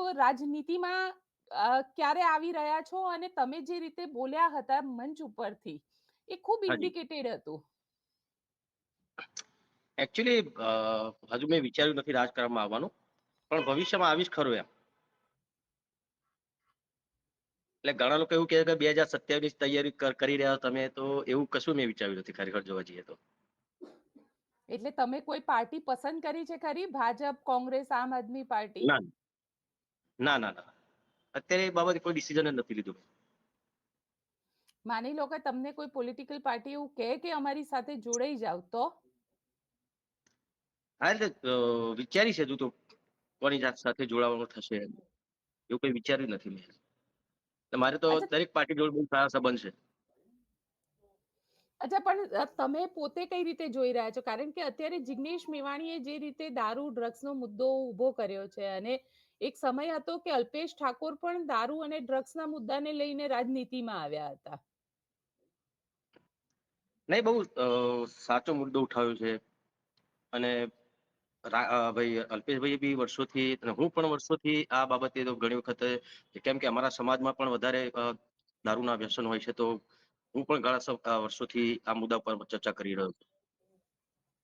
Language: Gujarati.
આપ રાજનીતિમાં ક્યારે આવી રહ્યા છો અને તમે જે રીતે બોલ્યા હતા મંચ ઉપરથી એ ખૂબ ઇન્ડિકેટેડ હતું. એકચ્યુઅલી હજુ મેં વિચાર્યું નથી રાજકારણમાં આવવાનું પણ ભવિષ્યમાં આવીશ ખરું એમ. એટલે ઘણા લોકો એવું કહે કે બે હજાર સત્યાવીસ તૈયારી કરી રહ્યા તમે તો એવું કશું મેં વિચાર્યું નથી ખરેખર જોવા જઈએ તો. એટલે તમે કોઈ પાર્ટી પસંદ કરી છે ખરી? ભાજપ કોંગ્રેસ આમ આદમી પાર્ટી? ના ના ના ના. અત્યારે એ બાબતે કોઈ ડિસિઝન જ નથી લીધું. માની લો કે તમને કોઈ પોલિટિકલ પાર્ટી એવું કહે કે અમારી સાથે જોડાઈ જાવ તો? હા એટલે વિચારી છે તું તો કોની જાત સાથે જોડાવાનું થશે એવું કઈ વિચાર્યું નથી મેં. મારે તો દરેક પાર્ટી જોડે બહુ સારા સંબંધ છે. અચ્છા, પણ તમે પોતે કઈ રીતે જોઈ રહ્યા છો? કારણ કે અત્યારે જિગ્નેશ મેવાણીએ જે રીતે દારૂ, ડ્રગ્સનો મુદ્દો ઊભો કર્યો છે અને એક સમય હતો કે અલ્પેશ ઠાકોર પણ દારૂ અને ડ્રગ્સના મુદ્દાને લઈને રાજનીતિમાં આવ્યા હતા. નહીં, બહુ સાચો મુદ્દો ઉઠાવ્યો છે. અને ભાઈ અલ્પેશભાઈ બી વર્ષોથી હું પણ વર્ષોથી આ બાબતે તો ઘણી વખત, કેમ કે અમારા સમાજમાં પણ વધારે દારૂના વ્યસન હોય છે, તો હું પણ ઘણા વર્ષોથી આ મુદ્દા પર ચર્ચા કરી રહ્યો છું.